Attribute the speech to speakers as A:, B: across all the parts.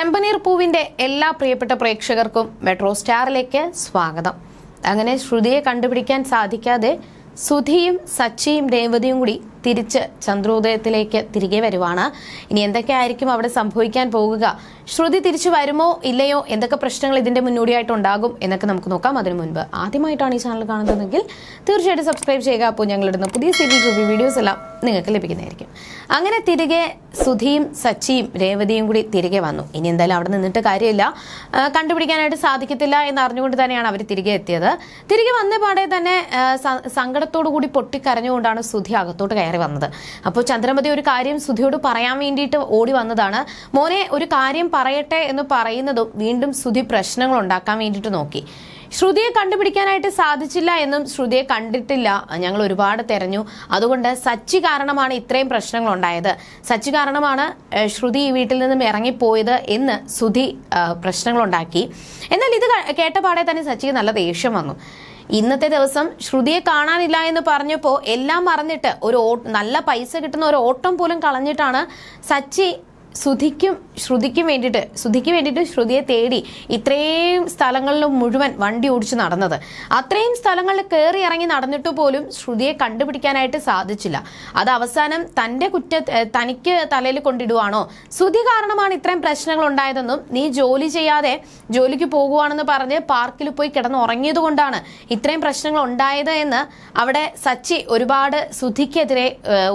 A: ചെമ്പനീർ പൂവിന്റെ എല്ലാ പ്രിയപ്പെട്ട പ്രേക്ഷകർക്കും മെട്രോ സ്റ്റാറിലേക്ക് സ്വാഗതം. അങ്ങനെ ശ്രുതിയെ കണ്ടുപിടിക്കാൻ സാധിക്കാതെ സുധിയും സച്ചിയും രേവതിയും കൂടി തിരിച്ച് ചന്ദ്രോദയത്തിലേക്ക് തിരികെ വരുവാണ്. ഇനി എന്തൊക്കെയായിരിക്കും അവിടെ സംഭവിക്കാൻ പോകുക? ശ്രുതി തിരിച്ചു വരുമോ ഇല്ലയോ? എന്തൊക്കെ പ്രശ്നങ്ങൾ ഇതിന്റെ മുന്നോടിയായിട്ട് ഉണ്ടാകും എന്നൊക്കെ നമുക്ക് നോക്കാം. അതിനു മുൻപ് ആദ്യമായിട്ടാണ് ഈ ചാനൽ കാണുന്നതെങ്കിൽ തീർച്ചയായിട്ടും സബ്സ്ക്രൈബ് ചെയ്യുക. അപ്പോൾ ഞങ്ങളിടുന്ന പുതിയ സീരീസ് റിവ്യൂ വീഡിയോസ് എല്ലാം നിങ്ങൾക്ക് ലഭിക്കുന്നതായിരിക്കും. അങ്ങനെ തിരികെ സുധിയും സച്ചിയും രേവതിയും കൂടി തിരികെ വന്നു. ഇനി എന്തായാലും അവിടെ നിന്നിട്ട് കാര്യമില്ല. കണ്ടുപിടിക്കാനായിട്ട് സാധിക്കത്തില്ല എന്ന് അറിഞ്ഞുകൊണ്ട് തന്നെയാണ് അവർ തിരികെ എത്തിയത്. തിരികെ വന്ന പാടെ തന്നെ സങ്കടത്തോടു കൂടി പൊട്ടിക്കരഞ്ഞുകൊണ്ടാണ് സുധി അകത്തോട്ട് കയറി വന്നത്. അപ്പോൾ ചന്ദ്രമതി ഒരു കാര്യം സുധിയോട് പറയാൻ വേണ്ടിയിട്ട് ഓടി വന്നതാണ്. മോനെ ഒരു കാര്യം പറയട്ടെ എന്ന് പറയുന്നതും വീണ്ടും സുധി പ്രശ്നങ്ങൾ ഉണ്ടാക്കാൻ വേണ്ടിയിട്ട് നോക്കി. ശ്രുതിയെ കണ്ടുപിടിക്കാനായിട്ട് സാധിച്ചില്ല എന്നും ശ്രുതിയെ കണ്ടിട്ടില്ല. ഞങ്ങൾ ഒരുപാട് തെരഞ്ഞു. അതുകൊണ്ട് സച്ചി കാരണമാണ് ഇത്രയും പ്രശ്നങ്ങൾ ഉണ്ടായത് സച്ചി കാരണമാണ് ശ്രുതി ഈ വീട്ടിൽ നിന്നും ഇറങ്ങിപ്പോയത് എന്ന് സുധി പ്രശ്നങ്ങളുണ്ടാക്കി. എന്നാൽ ഇത് കേട്ടപാടെ കേട്ട പാടെ തന്നെ സച്ചിക്ക് നല്ല ദേഷ്യം വന്നു. ഇന്നത്തെ ദിവസം ശ്രുതിയെ കാണാനില്ല എന്ന് പറഞ്ഞപ്പോൾ എല്ലാം മറന്നിട്ട് ഒരു നല്ല പൈസ കിട്ടുന്ന ഒരു ഓട്ടം പോലും കളഞ്ഞിട്ടാണ് സച്ചി സുധിക്കും ശ്രുതിക്കും വേണ്ടിയിട്ട് ശ്രുതിക്ക് വേണ്ടിയിട്ട് ശ്രുതിയെ തേടി ഇത്രയും സ്ഥലങ്ങളിലും മുഴുവൻ വണ്ടി ഓടിച്ച് നടന്നത്. അത്രയും സ്ഥലങ്ങളിൽ കയറി ഇറങ്ങി നടന്നിട്ട് പോലും ശ്രുതിയെ കണ്ടുപിടിക്കാനായിട്ട് സാധിച്ചില്ല. അത് അവസാനം തന്റെ കുറ്റ തനിക്ക് തലയിൽ കൊണ്ടിടുവാണോ? ശ്രുതി കാരണമാണ് ഇത്രയും പ്രശ്നങ്ങൾ ഉണ്ടായതെന്നും നീ ജോലി ചെയ്യാതെ ജോലിക്ക് പോകുവാണെന്ന് പറഞ്ഞ് പാർക്കിൽ പോയി കിടന്ന് ഉറങ്ങിയത് കൊണ്ടാണ് ഇത്രയും പ്രശ്നങ്ങൾ ഉണ്ടായത് എന്ന് അവിടെ സച്ചി ഒരുപാട് ശ്രുതിക്കെതിരെ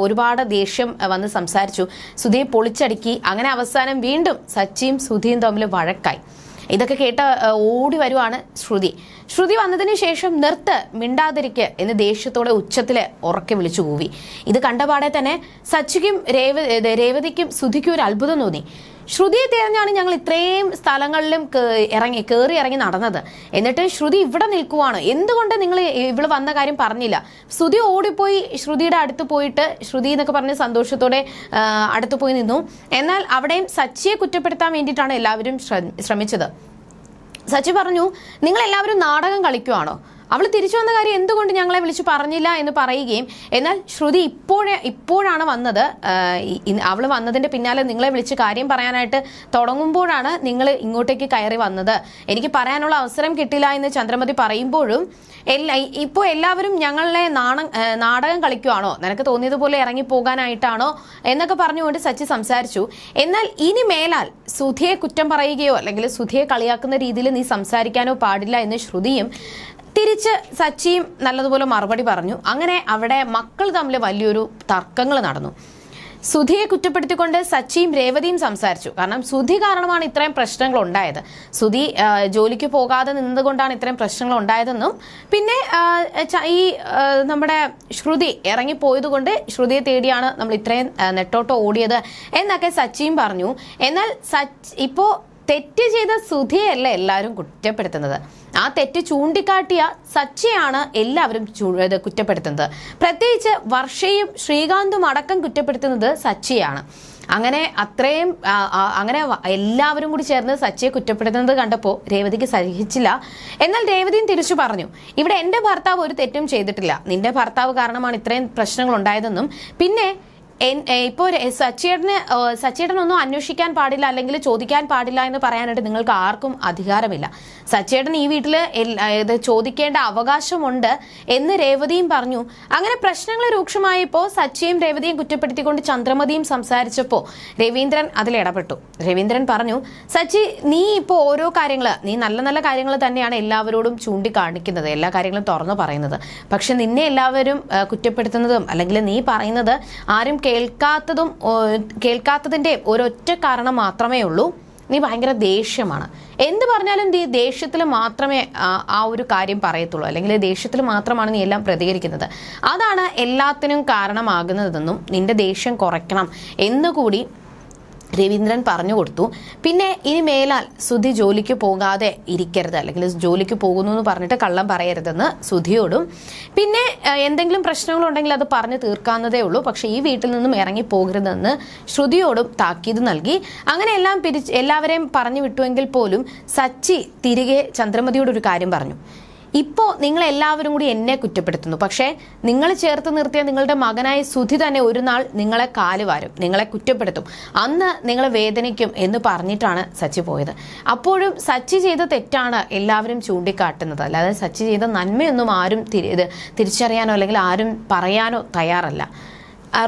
A: ഒരുപാട് ദേഷ്യം വന്ന് സംസാരിച്ചു. ശ്രുതിയെ പൊളിച്ചടുക്കി അങ്ങനെ അവസാനം വീണ്ടും സച്ചിയും സുധിയും തമ്മിൽ വഴക്കായി. ഇതൊക്കെ കേട്ട ഓടി വരുവാണ് ശ്രുതി. ശ്രുതി വന്നതിന് ശേഷം നിർത്ത് മിണ്ടാതിരിക്ക് എന്ന് ദേഷ്യത്തോടെ ഉച്ചത്തിൽ ഉറക്കെ വിളിച്ചു കൂവി. ഇത് കണ്ടപാടെ തന്നെ സച്ചിക്കും രേവ രേവതിക്കും സുധിക്കും ഒരു അത്ഭുതം തോന്നി. ശ്രുതിയെ തിരഞ്ഞാണ് ഞങ്ങൾ ഇത്രയും സ്ഥലങ്ങളിലും ഇറങ്ങി കയറി ഇറങ്ങി നടന്നത്. എന്നിട്ട് ശ്രുതി ഇവിടെ നിൽക്കുവാണ്. എന്തുകൊണ്ട് നിങ്ങൾ ഇവിടെ വന്ന കാര്യം പറഞ്ഞില്ല? ശ്രുതി ഓടിപ്പോയി ശ്രുതിയുടെ അടുത്ത് പോയിട്ട് ശ്രുതി എന്നൊക്കെ പറഞ്ഞ് സന്തോഷത്തോടെ അടുത്ത് പോയി നിന്നു. എന്നാൽ അവിടെയും സച്ചിയെ കുറ്റപ്പെടുത്താൻ വേണ്ടിയിട്ടാണ് എല്ലാവരും ശ്രമ- ശ്രമിച്ചത്. സച്ചി പറഞ്ഞു നിങ്ങൾ എല്ലാവരും നാടകം കളിക്കുവാണോ? അവൾ തിരിച്ചു വന്ന കാര്യം എന്തുകൊണ്ട് ഞങ്ങളെ വിളിച്ചു പറഞ്ഞില്ല എന്ന് പറയുകയും എന്നാൽ ശ്രുതി ഇപ്പോഴേ ഇപ്പോഴാണ് വന്നത്. അവൾ വന്നതിന്റെ പിന്നാലെ നിങ്ങളെ വിളിച്ച് കാര്യം പറയാനായിട്ട് തുടങ്ങുമ്പോഴാണ് നിങ്ങൾ ഇങ്ങോട്ടേക്ക് കയറി വന്നത്. എനിക്ക് പറയാനുള്ള അവസരം കിട്ടില്ല എന്ന് ചന്ദ്രമതി പറയുമ്പോഴും എല്ലാ ഇപ്പോൾ എല്ലാവരും ഞങ്ങളെ നാണ നാടകം കളിക്കുവാണോ? നിനക്ക് തോന്നിയതുപോലെ ഇറങ്ങി പോകാനായിട്ടാണോ എന്നൊക്കെ പറഞ്ഞുകൊണ്ട് സച്ചി സംസാരിച്ചു. എന്നാൽ ഇനി മേലാൽ സുധിയെ കുറ്റം പറയുകയോ അല്ലെങ്കിൽ സുധിയെ കളിയാക്കുന്ന രീതിയിൽ നീ സംസാരിക്കാനോ പാടില്ല എന്ന് ശ്രുതിയും തിരിച്ച് സച്ചിയും നല്ലതുപോലെ മറുപടി പറഞ്ഞു. അങ്ങനെ അവിടെ മക്കൾ തമ്മിൽ വലിയൊരു തർക്കങ്ങൾ നടന്നു. സുധിയെ കുറ്റപ്പെടുത്തിക്കൊണ്ട് സച്ചിയും രേവതിയും സംസാരിച്ചു. കാരണം സുധി കാരണമാണ് ഇത്രയും പ്രശ്നങ്ങൾ ഉണ്ടായത്. സുധി ജോലിക്ക് പോകാതെ നിന്നതുകൊണ്ടാണ് ഇത്രയും പ്രശ്നങ്ങൾ ഉണ്ടായതെന്നും പിന്നെ ഈ നമ്മുടെ ശ്രുതി ഇറങ്ങിപ്പോയത് കൊണ്ട് ശ്രുതിയെ തേടിയാണ് നമ്മൾ ഇത്രയും നെട്ടോട്ടോ ഓടിയത് എന്നൊക്കെ സച്ചിയും പറഞ്ഞു. എന്നാൽ സച്ച് ഇപ്പോ തെറ്റ് ചെയ്ത സുധിയല്ല എല്ലാവരും കുറ്റപ്പെടുത്തുന്നത്? ആ തെറ്റ് ചൂണ്ടിക്കാട്ടിയ സച്ചയാണ് എല്ലാവരും കുറ്റപ്പെടുത്തുന്നത്. പ്രത്യേകിച്ച് വർഷയും ശ്രീകാന്തും അടക്കം കുറ്റപ്പെടുത്തുന്നത് സച്ചയാണ്. അങ്ങനെ അത്രയും അങ്ങനെ എല്ലാവരും കൂടി ചേർന്ന് സച്ചിയെ കുറ്റപ്പെടുത്തുന്നത് കണ്ടപ്പോൾ രേവതിക്ക് സഹിച്ചില്ല. എന്നാൽ രേവതിയും തിരിച്ചു പറഞ്ഞു ഇവിടെ എന്റെ ഭർത്താവ് ഒരു തെറ്റും ചെയ്തിട്ടില്ല. നിന്റെ ഭർത്താവ് കാരണമാണ് ഇത്രയും പ്രശ്നങ്ങൾ ഉണ്ടായതെന്നും പിന്നെ ഇപ്പോൾ സച്ചിയേട്ടന് സച്ചിയേട്ടനൊന്നും അന്വേഷിക്കാൻ പാടില്ല അല്ലെങ്കിൽ ചോദിക്കാൻ പാടില്ല എന്ന് പറയാനായിട്ട് നിങ്ങൾക്ക് ആർക്കും അധികാരമില്ല. സച്ചിയേട്ടൻ ഈ വീട്ടിൽ ഇത് ചോദിക്കേണ്ട അവകാശമുണ്ട് എന്ന് രേവതിയും പറഞ്ഞു. അങ്ങനെ പ്രശ്നങ്ങൾ രൂക്ഷമായപ്പോൾ സച്ചിയും രേവതിയും കുറ്റപ്പെടുത്തിക്കൊണ്ട് ചന്ദ്രമതിയും സംസാരിച്ചപ്പോൾ രവീന്ദ്രൻ അതിൽ ഇടപെട്ടു. രവീന്ദ്രൻ പറഞ്ഞു സച്ചി നീ ഇപ്പോ ഓരോ കാര്യങ്ങൾ നീ നല്ല നല്ല കാര്യങ്ങൾ തന്നെയാണ് എല്ലാവരോടും ചൂണ്ടിക്കാണിക്കുന്നത് എല്ലാ കാര്യങ്ങളും തുറന്നു പറയുന്നത്. പക്ഷെ നിന്നെ എല്ലാവരും കുറ്റപ്പെടുത്തുന്നതും അല്ലെങ്കിൽ നീ പറയുന്നത് ആരും കേൾക്കാത്തതും കേൾക്കാത്തതിന്റെ ഒരൊറ്റ കാരണം മാത്രമേ ഉള്ളൂ. നീ ഭയങ്കര ദേഷ്യമാണ്. എന്ത് പറഞ്ഞാലും നീ ദേഷ്യത്തിൽ മാത്രമേ ആ ഒരു കാര്യം പറയത്തുള്ളൂ. അല്ലെങ്കിൽ ദേഷ്യത്തിൽ മാത്രമാണ് നീ എല്ലാം പ്രതികരിക്കുന്നത്. അതാണ് എല്ലാത്തിനും കാരണമാകുന്നതെന്നും നിന്റെ ദേഷ്യം കുറയ്ക്കണം എന്നുകൂടി രവീന്ദ്രൻ പറഞ്ഞു കൊടുത്തു. പിന്നെ ഇനി മേലാൽ സുധി ജോലിക്ക് പോകാതെ ഇരിക്കരുത്. അല്ലെങ്കിൽ ജോലിക്ക് പോകുന്നു എന്ന് പറഞ്ഞിട്ട് കള്ളം പറയരുതെന്ന് സുധിയോടും. പിന്നെ എന്തെങ്കിലും പ്രശ്നങ്ങളുണ്ടെങ്കിൽ അത് പറഞ്ഞു തീർക്കാവുന്നതേ ഉള്ളൂ. പക്ഷേ ഈ വീട്ടിൽ നിന്നും ഇറങ്ങി പോകരുതെന്ന് ശ്രുതിയോടും താക്കീത് നൽകി. അങ്ങനെ എല്ലാം പിരിച്ച് എല്ലാവരെയും പറഞ്ഞു വിട്ടുവെങ്കിൽ പോലും സച്ചി തിരികെ ചന്ദ്രമതിയോട് ഒരു കാര്യം പറഞ്ഞു. ഇപ്പോൾ നിങ്ങൾ എല്ലാവരും കൂടി എന്നെ കുറ്റപ്പെടുത്തുന്നു. പക്ഷേ നിങ്ങൾ ചേർത്ത് നിർത്തിയ നിങ്ങളുടെ മകനായ സുധി തന്നെ ഒരു നാൾ നിങ്ങളെ കാലുവാരും നിങ്ങളെ കുറ്റപ്പെടുത്തും. അന്ന് നിങ്ങൾ വേദനിക്കും എന്ന് പറഞ്ഞിട്ടാണ് സച്ചി പോയത്. അപ്പോഴും സച്ചി ചെയ്ത തെറ്റാണ് എല്ലാവരും ചൂണ്ടിക്കാട്ടുന്നത്. അല്ലാതെ സച്ചി ചെയ്ത നന്മയൊന്നും ആരും തിരി- തിരിച്ചറിയാനോ അല്ലെങ്കിൽ ആരും പറയാനോ തയ്യാറല്ല.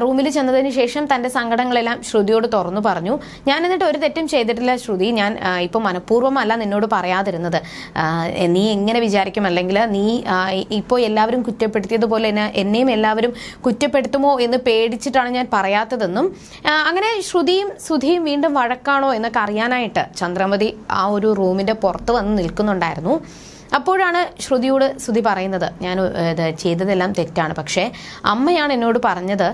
A: റൂമിൽ ചെന്നതിന് ശേഷം തന്റെ സങ്കടങ്ങളെല്ലാം ശ്രുതിയോട് തുറന്നു പറഞ്ഞു. ഞാൻ എന്നിട്ട് ഒരു തെറ്റും ചെയ്തിട്ടില്ല ശ്രുതി. ഞാൻ ഇപ്പം മനഃപൂർവമല്ല നിന്നോട് പറയാതിരുന്നത്. നീ എങ്ങനെ വിചാരിക്കും? അല്ലെങ്കിൽ നീ ഇപ്പോൾ എല്ലാവരും കുറ്റപ്പെടുത്തിയതുപോലെ തന്നെ എന്നെയും എല്ലാവരും കുറ്റപ്പെടുത്തുമോ എന്ന് പേടിച്ചിട്ടാണ് ഞാൻ പറയാത്തതെന്നും അങ്ങനെ ശ്രുതിയും സുധിയും വീണ്ടും വഴക്കാണോ എന്നൊക്കെ അറിയാനായിട്ട് ചന്ദ്രമതി ആ ഒരു റൂമിന്റെ പുറത്ത് വന്ന് നിൽക്കുന്നുണ്ടായിരുന്നു. അപ്പോഴാണ് ശ്രുതിയോട് ശ്രുതി പറയുന്നത് ഞാൻ ചെയ്തതെല്ലാം തെറ്റാണ്. പക്ഷേ അമ്മയാണ് എന്നോട് പറഞ്ഞത്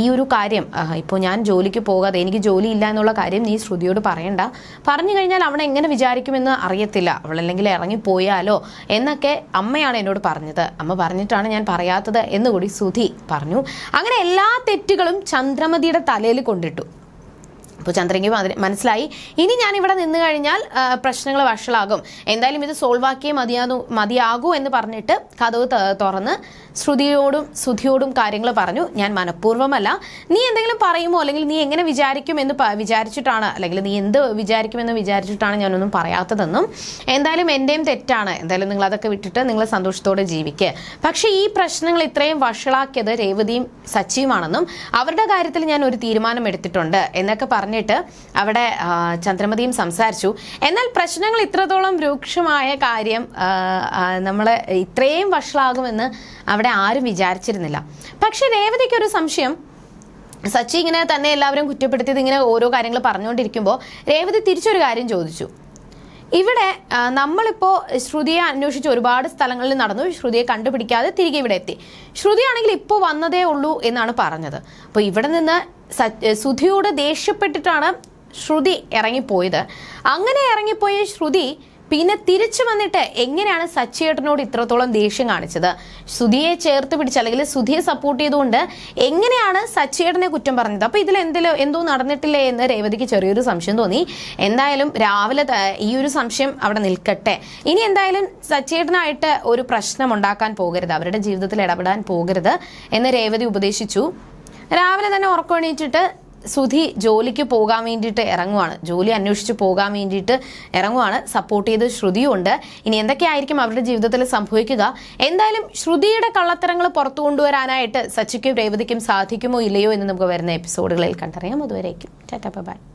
A: ഈ ഒരു കാര്യം ഇപ്പോൾ ഞാൻ ജോലിക്ക് പോകാതെ എനിക്ക് ജോലി ഇല്ല എന്നുള്ള കാര്യം നീ ശ്രുതിയോട് പറയണ്ട. പറഞ്ഞു കഴിഞ്ഞാൽ അവൾ എങ്ങനെ വിചാരിക്കുമെന്ന് അറിയത്തില്ല. അവളല്ലെങ്കിൽ ഇറങ്ങിപ്പോയാലോ എന്നൊക്കെ അമ്മയാണ് എന്നോട് പറഞ്ഞത്. അമ്മ പറഞ്ഞിട്ടാണ് ഞാൻ പറയാത്തത് എന്നുകൂടി ശ്രുതി പറഞ്ഞു. അങ്ങനെ എല്ലാ തെറ്റുകളും ചന്ദ്രമതിയുടെ തലയിൽ കൊണ്ടിട്ടു. അപ്പോൾ ചന്ദ്രയ്ക്ക് മനസ്സിലായി? ഇനി ഞാൻ ഇവിടെ നിന്ന് കഴിഞ്ഞാൽ പ്രശ്നങ്ങൾ വഷളാകും. എന്തായാലും ഇത് സോൾവ് ആക്കിയേ മതിയാകൂ മതിയാകൂ എന്ന് പറഞ്ഞിട്ട് കഥവ് തുറന്ന് ശ്രുതിയോടും സുധിയോടും കാര്യങ്ങൾ പറഞ്ഞു. ഞാൻ മനഃപൂർവമല്ല. നീ എന്തെങ്കിലും പറയുമോ? അല്ലെങ്കിൽ നീ എങ്ങനെ വിചാരിക്കും എന്ന് വിചാരിച്ചിട്ടാണ് അല്ലെങ്കിൽ നീ എന്ത് വിചാരിക്കുമെന്ന് വിചാരിച്ചിട്ടാണ് ഞാനൊന്നും പറയാത്തതെന്നും. എന്തായാലും എന്റെയും തെറ്റാണ്. എന്തായാലും നിങ്ങൾ അതൊക്കെ വിട്ടിട്ട് നിങ്ങൾ സന്തോഷത്തോടെ ജീവിക്കുക പക്ഷേ ഈ പ്രശ്നങ്ങൾ ഇത്രയും വഷളാക്കിയത് രേവതിയും സച്ചിയുമാണെന്നും അവരുടെ കാര്യത്തിൽ ഞാൻ ഒരു തീരുമാനം എടുത്തിട്ടുണ്ട് എന്നൊക്കെ പറഞ്ഞിട്ട് അവിടെ ചന്ദ്രമതിയും സംസാരിച്ചു. എന്നാൽ പ്രശ്നങ്ങൾ ഇത്രത്തോളം രൂക്ഷമായ കാര്യം നമ്മൾ ഇത്രയും വഷളാകുമെന്ന് അവിടെ ആരും വിചാരിച്ചിരുന്നില്ല. പക്ഷെ രേവതിക്ക് ഒരു സംശയം. സച്ചി ഇങ്ങനെ തന്നെ എല്ലാവരും കുറ്റപ്പെടുത്തിയത് ഇങ്ങനെ ഓരോ കാര്യങ്ങൾ പറഞ്ഞുകൊണ്ടിരിക്കുമ്പോൾ രേവതി തിരിച്ചൊരു കാര്യം ചോദിച്ചു. ഇവിടെ നമ്മളിപ്പോൾ നമ്മളിപ്പോ ശ്രുതിയെ അന്വേഷിച്ച് ഒരുപാട് സ്ഥലങ്ങളിൽ നടന്നു. ശ്രുതിയെ കണ്ടുപിടിക്കാതെ തിരികെ ഇവിടെ എത്തി. ശ്രുതിയാണെങ്കിൽ ഇപ്പോൾ വന്നതേ ഉള്ളൂ എന്നാണ് പറഞ്ഞത്. അപ്പോൾ ഇവിടെ നിന്ന് സുധിയോട് ദേഷ്യപ്പെട്ടിട്ടാണ് ശ്രുതി ഇറങ്ങിപ്പോയത്. അങ്ങനെ ഇറങ്ങിപ്പോയ ശ്രുതി പിന്നെ തിരിച്ചു വന്നിട്ട് എങ്ങനെയാണ് സച്ചിയേട്ടനോട് ഇത്രത്തോളം ദേഷ്യം കാണിച്ചത്? സുധിയെ ചേർത്ത് പിടിച്ച് അല്ലെങ്കിൽ സുധിയെ സപ്പോർട്ട് ചെയ്തുകൊണ്ട് എങ്ങനെയാണ് സച്ചിയേട്ടനെ കുറ്റം പറഞ്ഞത്? അപ്പൊ ഇതിൽ എന്തെങ്കിലും എന്തോ നടന്നിട്ടില്ലേ എന്ന് രേവതിക്ക് ചെറിയൊരു സംശയം തോന്നി. എന്തായാലും രാവിലെ ഈ ഒരു സംശയം അവിടെ നിൽക്കട്ടെ. ഇനി എന്തായാലും സച്ചിയേട്ടനായിട്ട് ഒരു പ്രശ്നം ഉണ്ടാക്കാൻ പോകരുത്. അവരുടെ ജീവിതത്തിൽ ഇടപെടാൻ പോകരുത് എന്ന് രേവതി ഉപദേശിച്ചു. രാവിലെ തന്നെ ഉറക്കം എണീറ്റിട്ട് സുധി ജോലിക്ക് പോകാൻ വേണ്ടിയിട്ട് ഇറങ്ങുവാണ്. ജോലി അന്വേഷിച്ച് പോകാൻ വേണ്ടിയിട്ട് ഇറങ്ങുവാണ്. സപ്പോർട്ട് ചെയ്ത് ശ്രുതിയുണ്ട്. ഇനി എന്തൊക്കെയായിരിക്കും അവരുടെ ജീവിതത്തിൽ സംഭവിക്കുക? എന്തായാലും ശ്രുതിയുടെ കള്ളത്തരങ്ങൾ പുറത്തു കൊണ്ടുവരാനായിട്ട് സച്ചിക്കും രേവതിക്കും സാധിക്കുമോ ഇല്ലയോ എന്ന് നമുക്ക് വരുന്ന എപ്പിസോഡുകളിൽ കണ്ടറിയാം. അതുവരേക്കും. Tata bye